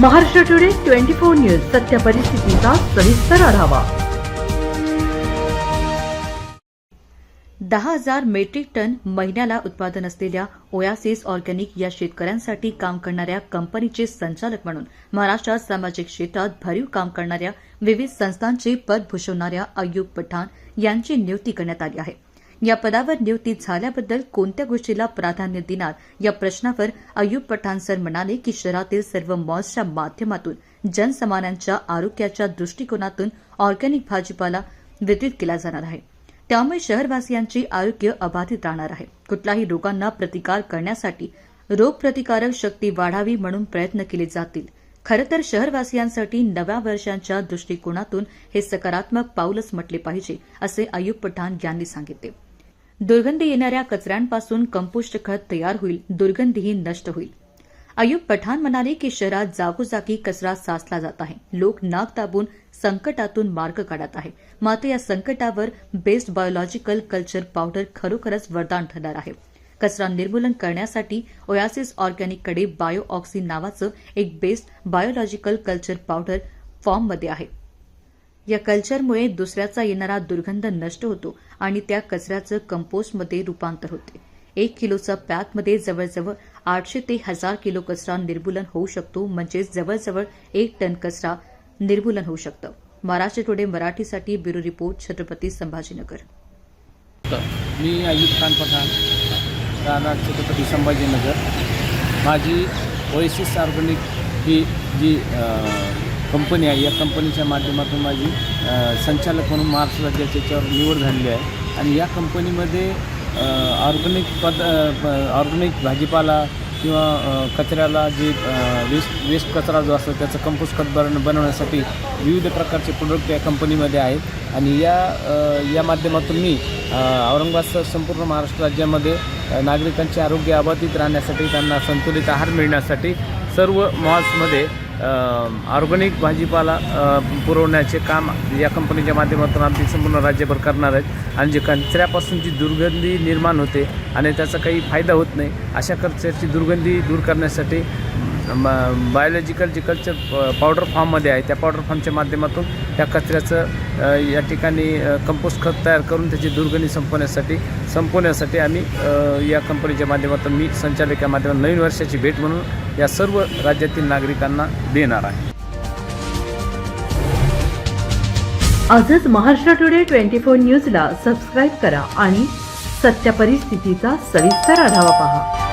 Maharashtra today twenty four news सत्य परिस्थितीचा सविस्तर आढावा. दहा हजार मेट्रिक टन महिन्याला उत्पादन असलेल्या ओयासिस ऑर्गॅनिक या शेतकऱ्यांसाठी काम करणाऱ्या कंपनीचे संचालक म्हणून महाराष्ट्रात सामाजिक क्षेत्रात भरीव काम करणाऱ्या विविध संस्थांचे पद भूषवणाऱ्या अय्यूब पठाण यांची नियुक्ती करण्यात आली आहे. या पदावर नियुक्ती झाल्याबद्दल कोणत्या गोष्टीला प्राधान्य देणार? या प्रश्नावर अय्यूब पठाण सर म्हणाले की शहरातील सर्व मॉल्सच्या माध्यमातून जनसामान्यांच्या आरोग्याच्या दृष्टिकोनातून ऑर्गॅनिक भाजीपाला वितरित केला जाणार आहे. त्यामुळे शहरवासियांचे आरोग्य अबाधित राहणार आहे. कुठल्याही रोगांना प्रतिकार करण्यासाठी रोगप्रतिकारक शक्ती वाढावी म्हणून प्रयत्न केले जातील. खरं तर शहरवासियांसाठी नव्या वर्षांच्या दृष्टिकोनातून हे सकारात्मक पाऊलच म्हटले पाहिजे असे अयूब पठाण यांनी सांगितले. दुर्गंधी येणाऱ्या कचऱ्यांपासून कंपोस्ट खत तयार होईल दुर्गंधीही नष्ट होईल. अयूब पठाण म्हणाले की शहरात जागोजागी कचरा साचला जात आहे. लोक नाक दाबून संकटातून मार्ग काढत आहे. मात्र या संकटावर बेस्ट बायोलॉजिकल कल्चर पावडर खरोखरच वरदान ठरणार आहे. कचरा निर्मूलन करण्यासाठी ओयासिस ऑर्गॅनिककडे बायो ऑक्सिन नावाचं एक बेस्ट बायोलॉजिकल कल्चर पावडर फॉर्ममध्ये आहे. या कल्चरमुळे दुसऱ्याचा येणारा दुर्गंध नष्ट होतो आणि त्या कचऱ्याचं कंपोस्टमध्ये रूपांतर होते. एक किलोचा पॅकमध्ये जवळजवळ आठशे ते हजार किलो कचरा निर्मूलन होऊ शकतो म्हणजेच जवळजवळ एक टन कचरा निर्मूलन होऊ शकतं. महाराष्ट्र टुडे मराठीसाठी ब्युरो रिपोर्ट छत्रपती संभाजीनगर. मी अयुब खान पठाण राहणार छत्रपती संभाजीनगर. माझी ओएसिस ऑर्गॅनिक ही जी कंपनी आहे. या कंपनीच्या माध्यमातून माझी संचालक म्हणून महाराष्ट्र राज्याच्या याच्यावर निवड झालेली आहे. आणि या कंपनीमध्ये ऑर्गॅनिक पद ऑर्गॅनिक भाजीपाला किंवा कचऱ्याला जे वेस्ट वेस्ट कचरा जो असतो त्याचं कंपोस्ट खत बन बनवण्यासाठी विविध प्रकारचे प्रोडक्ट या कंपनीमध्ये आहेत. आणि या या माध्यमातून मी औरंगाबादसह संपूर्ण महाराष्ट्र राज्यामध्ये नागरिकांचे आरोग्य अबाधित राहण्यासाठी त्यांना संतुलित आहार मिळण्यासाठी सर्व मॉल्समध्ये ऑर्गॅनिक भाजीपाला पुरवण्याचे काम या कंपनीच्या माध्यमातून आमची संपूर्ण राज्यभर करणार आहेत. आणि जे कचऱ्यापासून जी दुर्गंधी निर्माण होते आणि त्याचा काही फायदा होत नाही अशा कचऱ्याची दुर्गंधी दूर करण्यासाठी बायोलॉजिकल जे कल्चर पावडर फॉर्ममध्ये आहे त्या पावडर फॉर्मच्या माध्यमातून त्या कचऱ्याचं या ठिकाणी कंपोस्ट खत तयार करून त्याची दुर्गणी संपवण्यासाठी संपवण्यासाठी आम्ही या कंपनीच्या माध्यमातून मी संचालक या माध्यमातून नवीन वर्षाची भेट म्हणून या सर्व राज्यातील नागरिकांना देणार आहे. आजच महाराष्ट्र टुडे ट्वेंटी फोर न्यूजला सबस्क्राईब करा आणि सत्य परिस्थितीचा सविस्तर आढावा पहा.